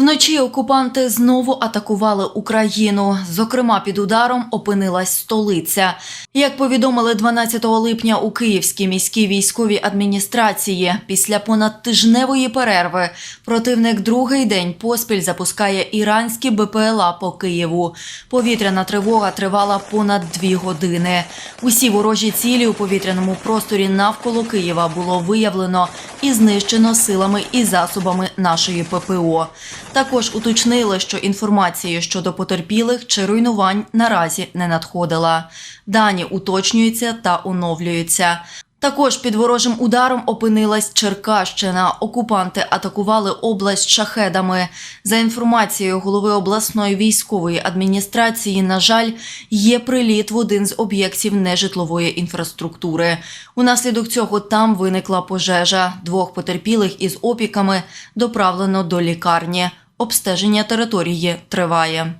Вночі окупанти знову атакували Україну. Зокрема, під ударом опинилась столиця. Як повідомили 12 липня у Київській міській військовій адміністрації, після понадтижневої перерви противник другий день поспіль запускає іранські БПЛА по Києву. Повітряна тривога тривала понад дві години. Усі ворожі цілі у повітряному просторі навколо Києва було виявлено і знищено силами і засобами нашої ППО. Також уточнили, що інформації щодо потерпілих чи руйнувань наразі не надходила. Дані уточнюються та оновлюються. Також під ворожим ударом опинилась Черкащина. Окупанти атакували область шахедами. За інформацією голови обласної військової адміністрації, на жаль, є приліт в один з об'єктів нежитлової інфраструктури. Унаслідок цього там виникла пожежа. Двох потерпілих із опіками доправлено до лікарні. Обстеження території триває.